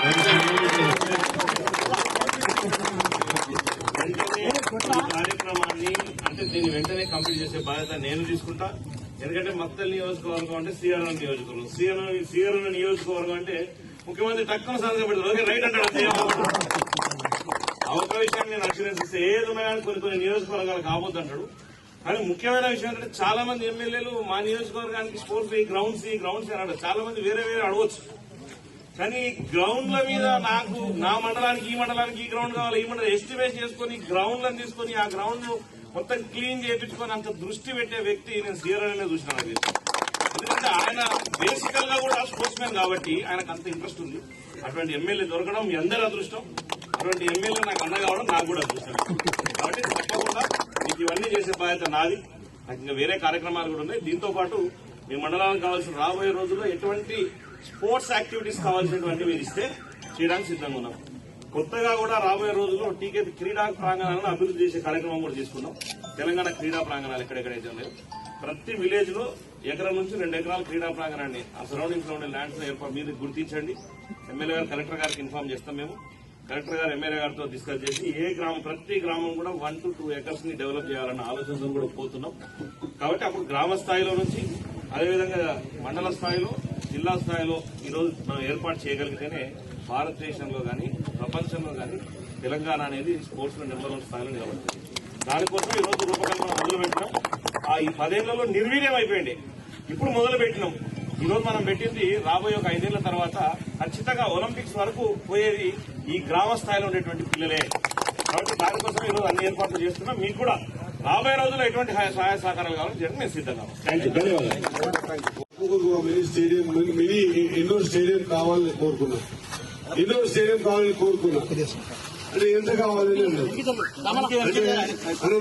ఈ కార్యక్రమాన్ని అంటే దీన్ని వెంటనే కంప్లీట్ చేసే బాధ్యత నేను తీసుకుంటా. ఎందుకంటే మత్తల్ నియోజకవర్గం అంటే సీఆర్ఎం నియోజకవర్గం. శ్రీహరణ సీఆర్ఎం నియోజకవర్గం అంటే ముఖ్యమంత్రి తక్కువ సంతకం పెడతారు ఓకే రైట్ అంటాడు అంతే. విషయాన్ని నేను అక్షరేస్తే ఇస్తే ఏది కొన్ని కొన్ని నియోజకవర్గాలు కాబోద్దు అంటాడు. కానీ ముఖ్యమైన విషయం ఏంటంటే చాలా మంది ఎమ్మెల్యేలు మా నియోజకవర్గానికి స్పోర్ట్స్ ఈ గ్రౌండ్స్ ఈ గ్రౌండ్స్ అని అంటారు. చాలా మంది వేరే వేరే అడగవచ్చు కానీ గ్రౌండ్ల మీద నాకు నా మండలానికి ఈ మండలానికి ఈ గ్రౌండ్ కావాలి ఈ మండలం ఎస్టిమేట్ చేసుకుని గ్రౌండ్లను తీసుకుని ఆ గ్రౌండ్ మొత్తం క్లీన్ చేయించుకొని అంత దృష్టి పెట్టే వ్యక్తి నేను సీఆర్ఎల్ఏ చూసిన నాకు ఎందుకంటే ఆయన బేసికల్గా కూడా స్పోర్ట్స్ మ్యాన్ కాబట్టి ఆయనకు అంత ఇంట్రెస్ట్ ఉంది. అటువంటి ఎమ్మెల్యే దొరకడం మీ అందరి అదృష్టం. అటువంటి ఎమ్మెల్యే నాకు అన్న కావడం నాకు కూడా అదృష్టం కాబట్టి తప్పకుండా మీకు ఇవన్నీ చేసే బాధ్యత నాది. నాకు ఇంకా వేరే కార్యక్రమాలు కూడా ఉన్నాయి. దీంతో పాటు మీ మండలానికి కావాల్సిన రాబోయే రోజుల్లో ఎటువంటి స్పోర్ట్స్ యాక్టివిటీస్ కావాల్సినటువంటి మీరు ఇస్తే చేయడానికి సిద్ధంగా ఉన్నాం. కొత్తగా కూడా రాబోయే రోజుల్లో టీకే క్రీడా ప్రాంగణాలను అభివృద్ధి చేసే కార్యక్రమం కూడా తీసుకున్నాం తెలంగాణ క్రీడా ప్రాంగణాలు ఎక్కడెక్కడైతే ఉన్నాయో ప్రతి విలేజ్లో ఎకరం నుంచి రెండు ఎకరాల క్రీడా ప్రాంగణాన్ని ఆ సరౌండింగ్స్లో ఉండే ల్యాండ్స్ ఏర్పాటు మీరు గుర్తించండి. ఎమ్మెల్యే గారు కలెక్టర్ గారికి ఇన్ఫార్మ్ చేస్తాం మేము. కలెక్టర్ గారు ఎమ్మెల్యే గారితో డిస్కస్ చేసి ఏ గ్రామం ప్రతి గ్రామం కూడా వన్ టు టూ ఎకర్స్ని డెవలప్ చేయాలన్న ఆలోచనతో కూడా పోతున్నాం. కాబట్టి అప్పుడు గ్రామ స్థాయిలో నుంచి అదేవిధంగా మండల స్థాయిలో జిల్లా స్థాయిలో ఈరోజు మనం ఏర్పాటు చేయగలిగితేనే భారతదేశంలో కానీ ప్రపంచంలో కానీ తెలంగాణ అనేది స్పోర్ట్స్లో నెంబర్ వన్ స్థాయిలో నిలబడుతుంది. దానికోసం ఈ రోజు రూపకల్పన మొదలు పెట్టినాం ఆ ఈ పదేళ్ళలో నిర్వీర్యం అయిపోయింది. ఇప్పుడు మొదలు పెట్టినాం ఈరోజు మనం పెట్టింది రాబోయే ఒక ఐదేళ్ళ తర్వాత ఖచ్చితంగా ఒలింపిక్స్ వరకు పోయేది ఈ గ్రామ స్థాయిలో ఉండేటువంటి పిల్లలే. కాబట్టి దానికోసం ఈ రోజు అన్ని ఏర్పాట్లు చేస్తున్నాం. మీకు కూడా రాబోయే రోజుల్లో ఎటువంటి సహాయ సహాయ సహకారాలు కావాలని చెప్పి మేము సిద్ధంగా mini stadium mini indoor stadium కావాలని కోరుకున్నా. ఇండోర్ స్టేడియం కావాలని కోరుకున్నా. అంటే ఎంత కావాలని అంటే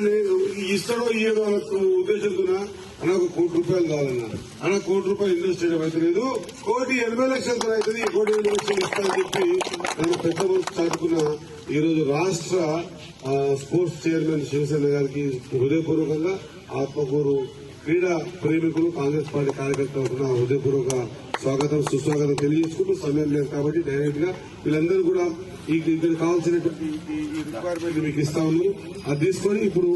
నేను ఇస్తాడో ఇయ్యడో అన్న ఉద్దేశంతో నాకు కోటి రూపాయలు కావాలన్నారు. అన్న కోటి రూపాయలు ఇండోర్ స్టేడియం అయితే లేదు. కోటి ఎనభై లక్షలతో అవుతుంది. కోటి ఎనభై లక్షలు ఇస్తానని చెప్పి నేను పెద్ద మనసు చాటుకున్న ఈ రోజు రాష్ట్ర స్పోర్ట్స్ చైర్మన్ శివసేన గారికి హృదయపూర్వకంగా ఆత్మకూరు క్రీడా ప్రేమికులు కాంగ్రెస్ పార్టీ కార్యకర్తలకు నా హృదయపూర్వక స్వాగతం సుస్వాగతం తెలియజేసుకుంటూ సమయం లేదు కాబట్టి డైరెక్ట్గా వీళ్ళందరూ కూడా ఇక్కడ కావాల్సినటువంటి రిక్వైర్మెంట్ మీకు ఇస్తా ఉన్నారు. అది తీసుకొని ఇప్పుడు